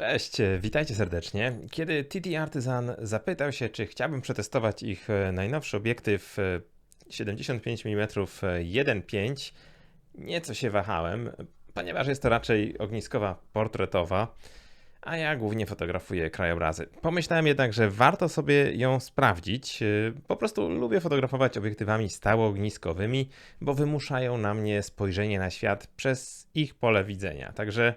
Cześć, witajcie serdecznie. Kiedy TT Artisan zapytał się, czy chciałbym przetestować ich e, najnowszy obiektyw e, 75 mm 1.5, nieco się wahałem, ponieważ jest to raczej ogniskowa portretowa, a ja głównie fotografuję krajobrazy. Pomyślałem jednak, że warto sobie ją sprawdzić. E, Po prostu lubię fotografować obiektywami stałoogniskowymi, bo wymuszają na mnie spojrzenie na świat przez ich pole widzenia. Także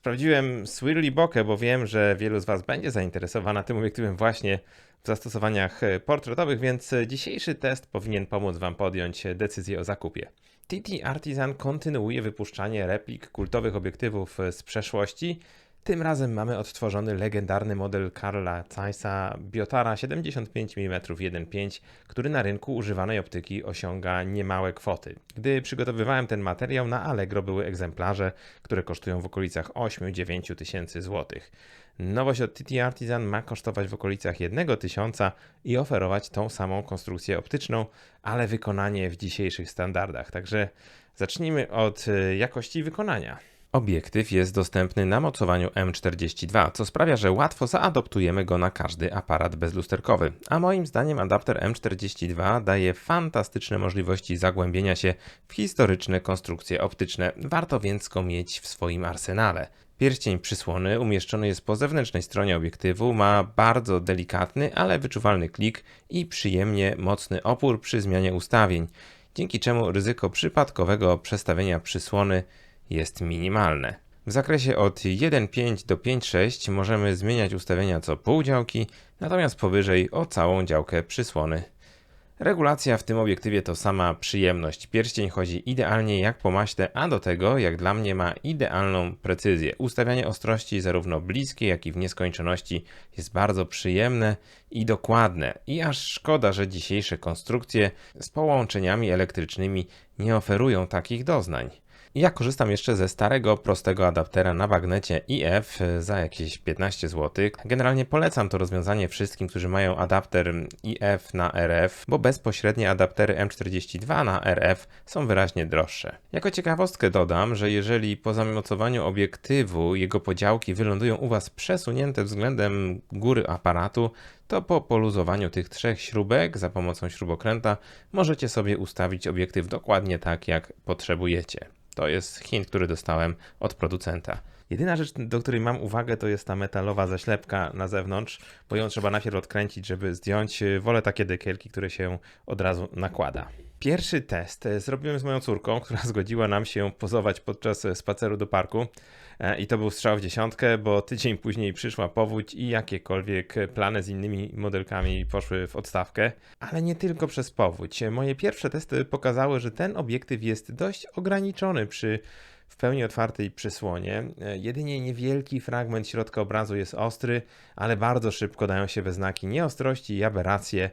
Sprawdziłem Swirly Bokeh, bo wiem, że wielu z Was będzie zainteresowana tym obiektywem właśnie w zastosowaniach e, portretowych, więc e, dzisiejszy test powinien pomóc Wam podjąć decyzję o zakupie. TT Artisan kontynuuje wypuszczanie replik kultowych obiektywów e, z przeszłości. Tym razem mamy odtworzony legendarny model Karla Zeissa Biotara 75 mm 1.5, który na rynku używanej optyki osiąga niemałe kwoty. Gdy przygotowywałem ten materiał, na Allegro były egzemplarze, które kosztują w okolicach 8-9 tysięcy złotych. Nowość od TT Artisan ma kosztować w okolicach 1 tysiąca i oferować tą samą konstrukcję optyczną, ale wykonanie w dzisiejszych standardach. Także zacznijmy od y, jakości wykonania. Obiektyw jest dostępny na mocowaniu M42, co sprawia, że łatwo zaadoptujemy go na każdy aparat bezlusterkowy. A moim zdaniem adapter M42 daje fantastyczne możliwości zagłębienia się w historyczne konstrukcje optyczne. Warto więc go mieć w swoim arsenale. Pierścień przysłony umieszczony jest po zewnętrznej stronie obiektywu, ma bardzo delikatny, ale wyczuwalny klik i przyjemnie mocny opór przy zmianie ustawień, dzięki czemu ryzyko przypadkowego przestawienia przysłony jest minimalne. W zakresie od 1.5 do 5.6 możemy zmieniać ustawienia co pół działki, natomiast powyżej o całą działkę przysłony. Regulacja w tym obiektywie to sama przyjemność. Pierścień chodzi idealnie jak po maśle, a do tego, jak dla mnie, ma idealną precyzję. Ustawianie ostrości zarówno bliskiej, jak i w nieskończoności jest bardzo przyjemne i dokładne. I aż szkoda, że dzisiejsze konstrukcje z połączeniami elektrycznymi nie oferują takich doznań. Ja korzystam jeszcze ze starego, prostego adaptera na bagnecie IF za jakieś 15 zł. Generalnie polecam to rozwiązanie wszystkim, którzy mają adapter IF na RF, bo bezpośrednie adaptery M42 na RF są wyraźnie droższe. Jako ciekawostkę dodam, że jeżeli po zamocowaniu obiektywu jego podziałki wylądują u Was przesunięte względem góry aparatu, to po poluzowaniu tych trzech śrubek za pomocą śrubokręta możecie sobie ustawić obiektyw dokładnie tak, jak potrzebujecie. To jest hint, który dostałem od producenta. Jedyna rzecz, do której mam uwagę, to jest ta metalowa zaślepka na zewnątrz, bo ją trzeba najpierw odkręcić, żeby zdjąć. Wolę takie dekielki, które się od razu nakłada. Pierwszy test e, zrobiłem z moją córką, która zgodziła nam się pozować podczas e, spaceru do parku. E, I to był strzał w dziesiątkę, bo tydzień później przyszła powódź i jakiekolwiek plany z innymi modelkami poszły w odstawkę. Ale nie tylko przez powódź. Moje pierwsze testy pokazały, że ten obiektyw jest dość ograniczony przy w pełni otwartej przysłonie. E, Jedynie niewielki fragment środka obrazu jest ostry, ale bardzo szybko dają się we znaki nieostrości i aberracje.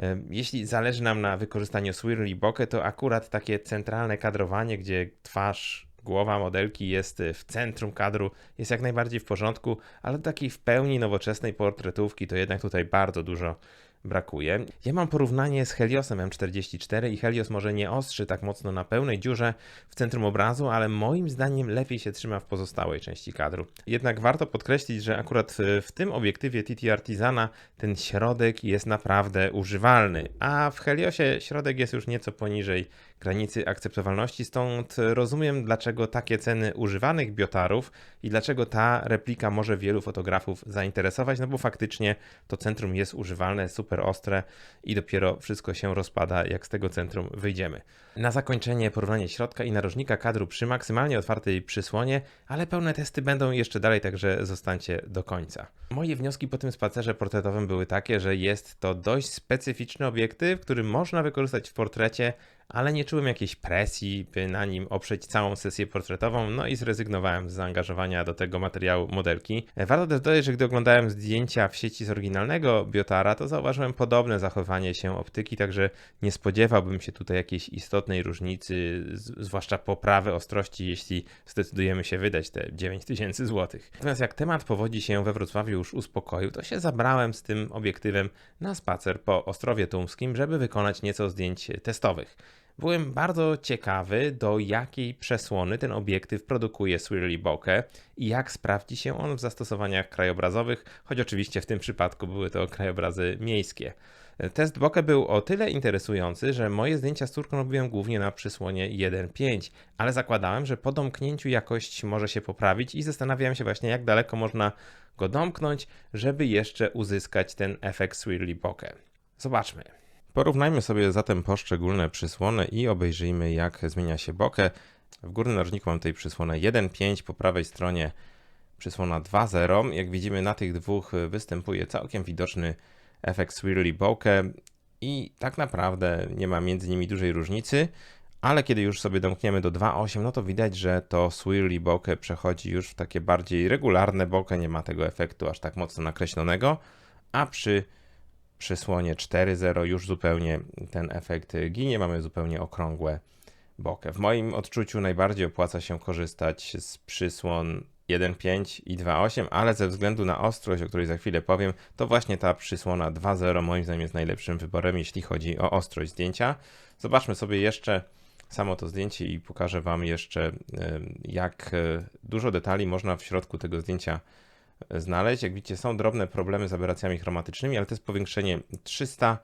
E, Jeśli zależy nam na wykorzystaniu swirly bokeh, to akurat takie centralne kadrowanie, gdzie twarz, głowa modelki jest e, w centrum kadru, jest jak najbardziej w porządku, ale do takiej w pełni nowoczesnej portretówki to jednak tutaj bardzo dużo brakuje. Ja mam porównanie z Heliosem M44 i Helios może nie ostrzy tak mocno na pełnej dziurze w centrum obrazu, ale moim zdaniem lepiej się trzyma w pozostałej części kadru. Jednak warto podkreślić, że akurat w- w tym obiektywie TT Artisana ten środek jest naprawdę używalny, a w Heliosie środek jest już nieco poniżej granicy akceptowalności, stąd rozumiem dlaczego takie ceny używanych biotarów i dlaczego ta replika może wielu fotografów zainteresować, no bo faktycznie to centrum jest używalne, super ostre i dopiero wszystko się rozpada, jak z tego centrum wyjdziemy. Na zakończenie porównanie środka i narożnika kadru przy maksymalnie otwartej przysłonie, ale pełne testy będą jeszcze dalej, także zostańcie do końca. Moje wnioski po tym spacerze portretowym były takie, że jest to dość specyficzny obiektyw, który można wykorzystać w portrecie, ale nie czułem jakiejś presji, by na nim oprzeć całą sesję portretową, no i zrezygnowałem z zaangażowania do tego materiału modelki. Warto też dodać, że gdy oglądałem zdjęcia w sieci z oryginalnego Biotara, to zauważyłem podobne zachowanie się optyki, także nie spodziewałbym się tutaj jakiejś istotnej różnicy, zwłaszcza poprawy ostrości, jeśli zdecydujemy się wydać te 9000 zł. Natomiast jak temat powodzi się we Wrocławiu już uspokoił, to się zabrałem z tym obiektywem na spacer po Ostrowie Tumskim, żeby wykonać nieco zdjęć testowych. Byłem bardzo ciekawy, do jakiej przesłony ten obiektyw produkuje Swirly Bokeh i jak sprawdzi się on w zastosowaniach krajobrazowych, choć oczywiście w tym przypadku były to krajobrazy miejskie. Test bokeh był o tyle interesujący, że moje zdjęcia z córką robiłem głównie na przysłonie 1.5, ale zakładałem, że po domknięciu jakość może się poprawić i zastanawiałem się właśnie, jak daleko można go domknąć, żeby jeszcze uzyskać ten efekt Swirly Bokeh. Zobaczmy. Porównajmy sobie zatem poszczególne przysłony i obejrzyjmy, jak zmienia się bokeh. W górnym narożniku mam tutaj przysłonę 1.5, po prawej stronie przysłona 2.0. Jak widzimy, na tych dwóch występuje całkiem widoczny efekt Swirly Bokeh i tak naprawdę nie ma między nimi dużej różnicy, ale kiedy już sobie domkniemy do 2.8, no to widać, że to Swirly Bokeh przechodzi już w takie bardziej regularne bokeh, nie ma tego efektu aż tak mocno nakreślonego, a przy przysłonie 4.0 już zupełnie ten efekt ginie, mamy zupełnie okrągłe bokeh. W moim odczuciu najbardziej opłaca się korzystać z przysłon 1.5 i 2.8, ale ze względu na ostrość, o której za chwilę powiem, to właśnie ta przysłona 2.0 moim zdaniem jest najlepszym wyborem, jeśli chodzi o ostrość zdjęcia. Zobaczmy sobie jeszcze samo to zdjęcie i pokażę Wam jeszcze, jak e, dużo detali można w środku tego zdjęcia znaleźć. Jak widzicie, są drobne problemy z aberracjami chromatycznymi, ale to jest powiększenie 300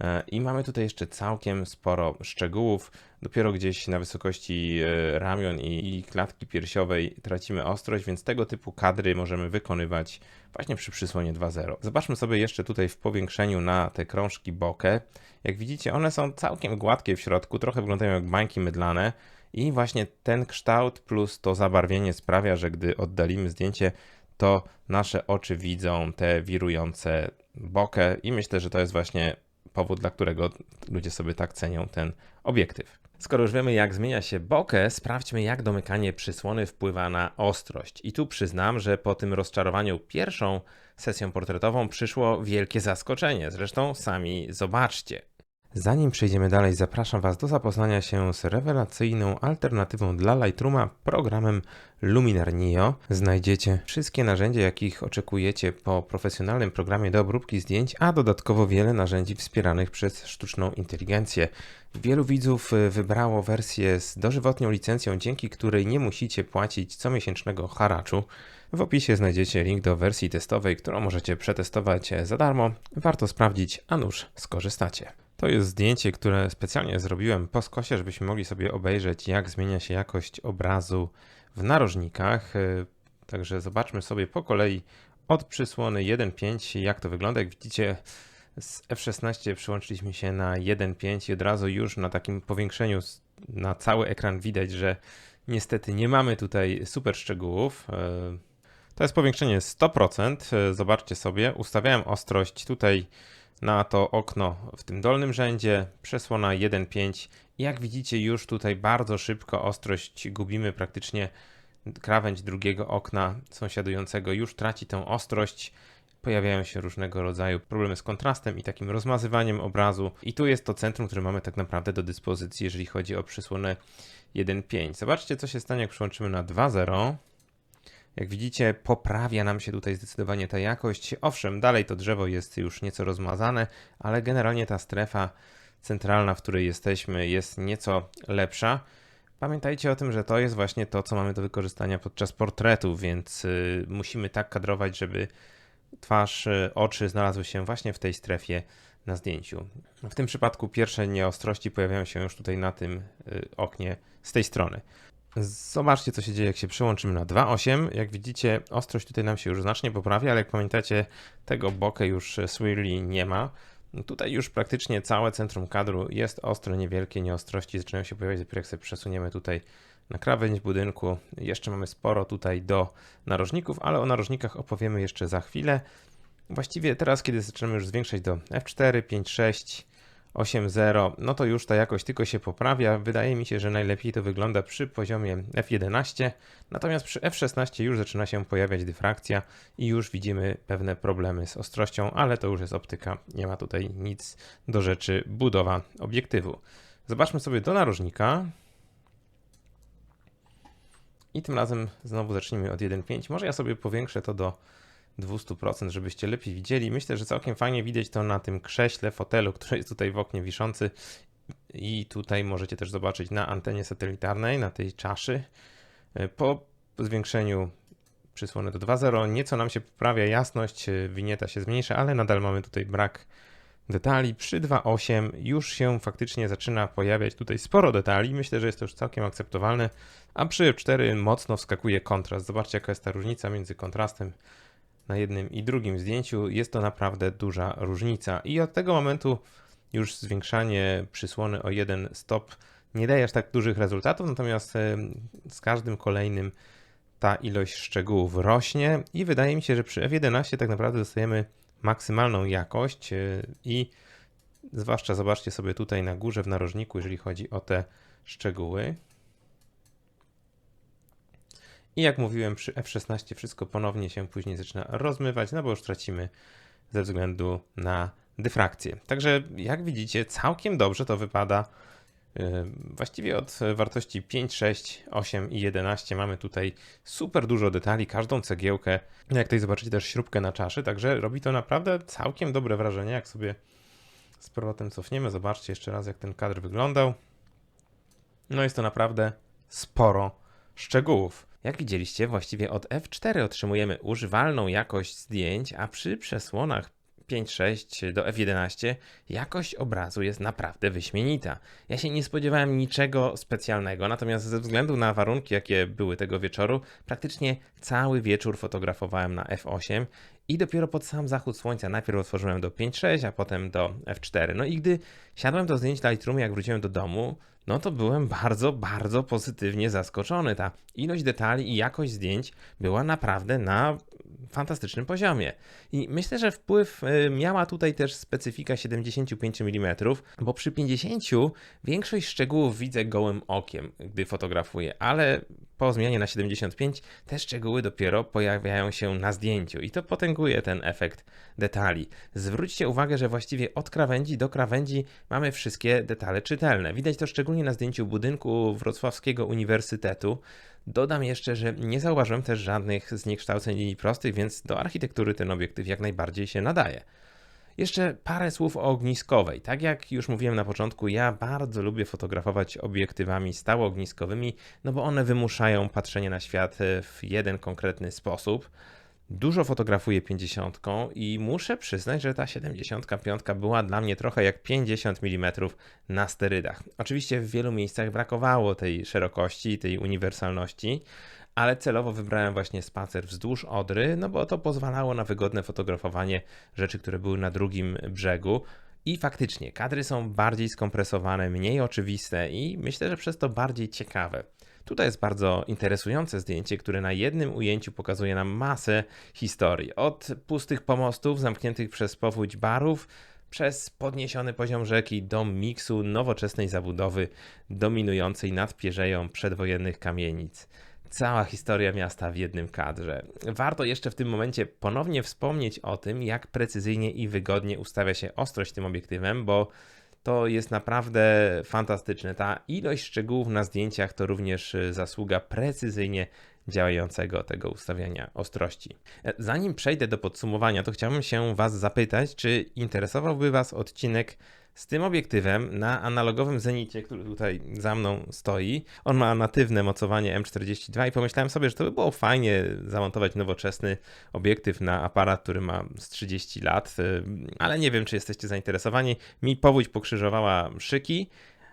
E, I mamy tutaj jeszcze całkiem sporo szczegółów. Dopiero gdzieś na wysokości e, ramion i, klatki piersiowej tracimy ostrość, więc tego typu kadry możemy wykonywać właśnie przy przysłonie 2.0. Zobaczmy sobie jeszcze tutaj w powiększeniu na te krążki bokeh. Jak widzicie, one są całkiem gładkie w środku, trochę wyglądają jak bańki mydlane. I właśnie ten kształt plus to zabarwienie sprawia, że gdy oddalimy zdjęcie, to nasze oczy widzą te wirujące bokeh i myślę, że to jest właśnie powód, dla którego ludzie sobie tak cenią ten obiektyw. Skoro już wiemy, jak zmienia się bokeh, sprawdźmy, jak domykanie przysłony wpływa na ostrość. I tu przyznam, że po tym rozczarowaniu pierwszą sesją portretową przyszło wielkie zaskoczenie. Zresztą sami zobaczcie. Zanim przejdziemy dalej, zapraszam Was do zapoznania się z rewelacyjną alternatywą dla Lightrooma, programem Luminar Neo. Znajdziecie wszystkie narzędzia, jakich oczekujecie po profesjonalnym programie do obróbki zdjęć, a dodatkowo wiele narzędzi wspieranych przez sztuczną inteligencję. Wielu widzów y, wybrało wersję z dożywotnią licencją, dzięki której nie musicie płacić comiesięcznego haraczu. W opisie znajdziecie link do wersji testowej, którą możecie przetestować za darmo. Warto sprawdzić, a nuż skorzystacie. To jest zdjęcie, które specjalnie zrobiłem po skosie, żebyśmy mogli sobie obejrzeć, jak zmienia się jakość obrazu w narożnikach. E, także zobaczmy sobie po kolei od przysłony 1.5, jak to wygląda. Jak widzicie, z F16 przyłączyliśmy się na 1.5 i od razu już na takim powiększeniu na cały ekran widać, że niestety nie mamy tutaj super szczegółów. E, to jest powiększenie 100%. E, zobaczcie sobie, ustawiałem ostrość tutaj na to okno w tym dolnym rzędzie, przesłona 1.5. Jak widzicie już tutaj bardzo szybko ostrość gubimy, praktycznie krawędź drugiego okna sąsiadującego już traci tę ostrość. Pojawiają się różnego rodzaju problemy z kontrastem i takim rozmazywaniem obrazu. I tu jest to centrum, które mamy tak naprawdę do dyspozycji, jeżeli chodzi o przysłonę 1.5. Zobaczcie, co się stanie, jak przyłączymy na 2.0. Jak widzicie, poprawia nam się tutaj zdecydowanie ta jakość. Owszem, dalej to drzewo jest już nieco rozmazane, ale generalnie ta strefa centralna, w której jesteśmy, jest nieco lepsza. Pamiętajcie o tym, że to jest właśnie to, co mamy do wykorzystania podczas portretu, więc y, musimy tak kadrować, żeby twarz, y, oczy znalazły się właśnie w tej strefie na zdjęciu. W tym przypadku pierwsze nieostrości pojawiają się już tutaj na tym y, oknie z tej strony. Zobaczcie, co się dzieje, jak się przełączymy na 2.8. Jak widzicie, ostrość tutaj nam się już znacznie poprawia, ale jak pamiętacie, tego bokę już Swirly nie ma. Tutaj już praktycznie całe centrum kadru jest ostre, niewielkie nieostrości zaczynają się pojawiać dopiero jak sobie przesuniemy tutaj na krawędź budynku. Jeszcze mamy sporo tutaj do narożników, ale o narożnikach opowiemy jeszcze za chwilę. Właściwie teraz, kiedy zaczynamy już zwiększać do F4, 5, 6, 8.0, no to już ta jakość tylko się poprawia. Wydaje mi się, że najlepiej to wygląda przy poziomie F11, natomiast przy F16 już zaczyna się pojawiać dyfrakcja i już widzimy pewne problemy z ostrością, ale to już jest optyka, nie ma tutaj nic do rzeczy budowa obiektywu. Zobaczmy sobie do narożnika. I tym razem znowu zacznijmy od 1.5. Może ja sobie powiększę to do 200%, żebyście lepiej widzieli. Myślę, że całkiem fajnie widać to na tym krześle, fotelu, który jest tutaj w oknie wiszący I tutaj możecie też zobaczyć na antenie satelitarnej, na tej czaszy, e, po zwiększeniu przysłony do 2.0 nieco nam się poprawia jasność, e, winieta się zmniejsza, ale nadal mamy tutaj brak detali. Przy 2.8 już się faktycznie zaczyna pojawiać tutaj sporo detali. Myślę, że jest to już całkiem akceptowalne, a przy 4 mocno wskakuje kontrast. Zobaczcie, jaka jest ta różnica między kontrastem na jednym i drugim zdjęciu. Jest to naprawdę duża różnica. I od tego momentu już zwiększanie przysłony o jeden stop nie daje aż tak dużych rezultatów, natomiast e, z każdym kolejnym ta ilość szczegółów rośnie i wydaje mi się, że przy F11 tak naprawdę dostajemy maksymalną jakość e, i zwłaszcza zobaczcie sobie tutaj na górze w narożniku, jeżeli chodzi o te szczegóły. I jak mówiłem, przy F16 wszystko ponownie się później zaczyna rozmywać, no bo już tracimy ze względu na dyfrakcję. Także jak widzicie, całkiem dobrze to wypada. Yy, właściwie od wartości 5, 6, 8 i 11 mamy tutaj super dużo detali, każdą cegiełkę. Jak tutaj zobaczycie też śrubkę na czaszy, także robi to naprawdę całkiem dobre wrażenie. Jak sobie z powrotem cofniemy, zobaczcie jeszcze raz jak ten kadr wyglądał. No jest to naprawdę sporo szczegółów. Jak widzieliście, właściwie od F4 otrzymujemy używalną jakość zdjęć, a przy przesłonach 5.6 do F11 jakość obrazu jest naprawdę wyśmienita. Ja się nie spodziewałem niczego specjalnego, natomiast ze względu na warunki, jakie były tego wieczoru, praktycznie cały wieczór fotografowałem na F8 i dopiero pod sam zachód słońca najpierw otworzyłem do 5.6, a potem do F4. No i gdy siadłem do zdjęć Lightroom, jak wróciłem do domu, no to byłem bardzo, bardzo pozytywnie zaskoczony. Ta ilość detali i jakość zdjęć była naprawdę na fantastycznym poziomie. I myślę, że wpływ y, miała tutaj też specyfika 75 mm, bo przy 50 większość szczegółów widzę gołym okiem, gdy fotografuję, ale po zmianie na 75 te szczegóły dopiero pojawiają się na zdjęciu i to potęguje ten efekt detali. Zwróćcie uwagę, że właściwie od krawędzi do krawędzi mamy wszystkie detale czytelne. Widać to szczególnie na zdjęciu budynku Wrocławskiego Uniwersytetu. Dodam jeszcze, że nie zauważyłem też żadnych zniekształceń linii prostych, więc do architektury ten obiektyw jak najbardziej się nadaje. Jeszcze parę słów o ogniskowej. Tak jak już mówiłem na początku, ja bardzo lubię fotografować obiektywami stałoogniskowymi, no bo one wymuszają patrzenie na świat w jeden konkretny sposób. Dużo fotografuję 50 i muszę przyznać, że ta 75 była dla mnie trochę jak 50 mm na sterydach. Oczywiście w wielu miejscach brakowało tej szerokości, tej uniwersalności, ale celowo wybrałem właśnie spacer wzdłuż Odry, no bo to pozwalało na wygodne fotografowanie rzeczy, które były na drugim brzegu. I faktycznie, kadry są bardziej skompresowane, mniej oczywiste i myślę, że przez to bardziej ciekawe. Tutaj jest bardzo interesujące zdjęcie, które na jednym ujęciu pokazuje nam masę historii. Od pustych pomostów zamkniętych przez powódź barów, przez podniesiony poziom rzeki do miksu nowoczesnej zabudowy dominującej nad pierzeją przedwojennych kamienic. Cała historia miasta w jednym kadrze. Warto jeszcze w tym momencie ponownie wspomnieć o tym, jak precyzyjnie i wygodnie ustawia się ostrość tym obiektywem, bo to jest naprawdę fantastyczne. Ta ilość szczegółów na zdjęciach to również y, zasługa precyzyjnie działającego tego ustawiania ostrości. E, zanim przejdę do podsumowania, to chciałbym się Was zapytać, czy interesowałby Was odcinek z tym obiektywem na analogowym Zenicie, który tutaj za mną stoi. On ma natywne mocowanie M42 i pomyślałem sobie, że to by było fajnie zamontować nowoczesny obiektyw na aparat, który ma z 30 lat, y, ale nie wiem, czy jesteście zainteresowani. Mi powódź pokrzyżowała szyki.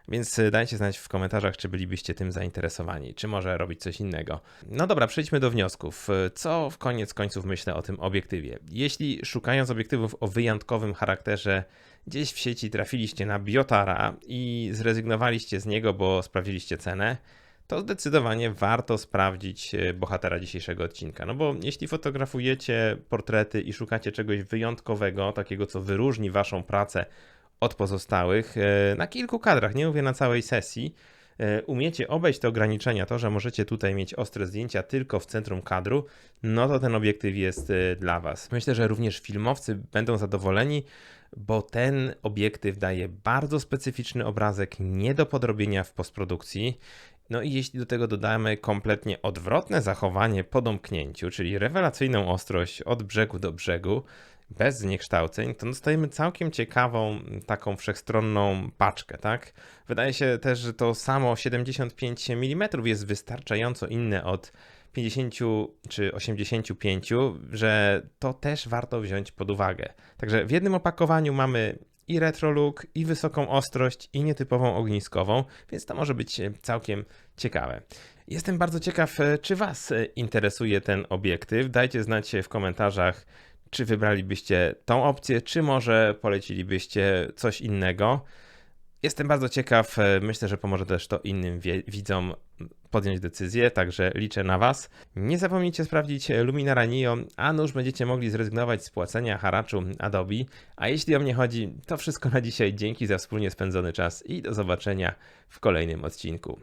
Więc dajcie znać w komentarzach, czy bylibyście tym zainteresowani, czy może robić coś innego. No dobra, przejdźmy do wniosków. Co w koniec końców myślę o tym obiektywie? Jeśli szukając obiektywów o wyjątkowym charakterze, gdzieś w sieci trafiliście na Biotara i zrezygnowaliście z niego, bo sprawdziliście cenę, to zdecydowanie warto sprawdzić e, bohatera dzisiejszego odcinka. No bo jeśli fotografujecie portrety i szukacie czegoś wyjątkowego, takiego co wyróżni waszą pracę od pozostałych e, na kilku kadrach, nie mówię na całej sesji. E, umiecie obejść te ograniczenia, to, że możecie tutaj mieć ostre zdjęcia tylko w centrum kadru, no to ten obiektyw jest e, dla Was. Myślę, że również filmowcy będą zadowoleni, bo ten obiektyw daje bardzo specyficzny obrazek, nie do podrobienia w postprodukcji. No i jeśli do tego dodamy kompletnie odwrotne zachowanie po domknięciu, czyli rewelacyjną ostrość od brzegu do brzegu, bez zniekształceń, to dostajemy całkiem ciekawą, taką wszechstronną paczkę, tak? Wydaje się też, że to samo 75 mm jest wystarczająco inne od 50 czy 85, że to też warto wziąć pod uwagę. Także w jednym opakowaniu mamy i retro look, i wysoką ostrość, i nietypową ogniskową, więc to może być całkiem ciekawe. Jestem bardzo ciekaw, czy Was interesuje ten obiektyw. Dajcie znać w komentarzach, czy wybralibyście tą opcję, czy może polecilibyście coś innego. Jestem bardzo ciekaw, e, myślę, że pomoże też to innym widzom podjąć decyzję, także liczę na Was. Nie zapomnijcie sprawdzić Luminara Neo, a nuż będziecie mogli zrezygnować z płacenia haraczu Adobe. A jeśli o mnie chodzi, to wszystko na dzisiaj. Dzięki za wspólnie spędzony czas i do zobaczenia w kolejnym odcinku.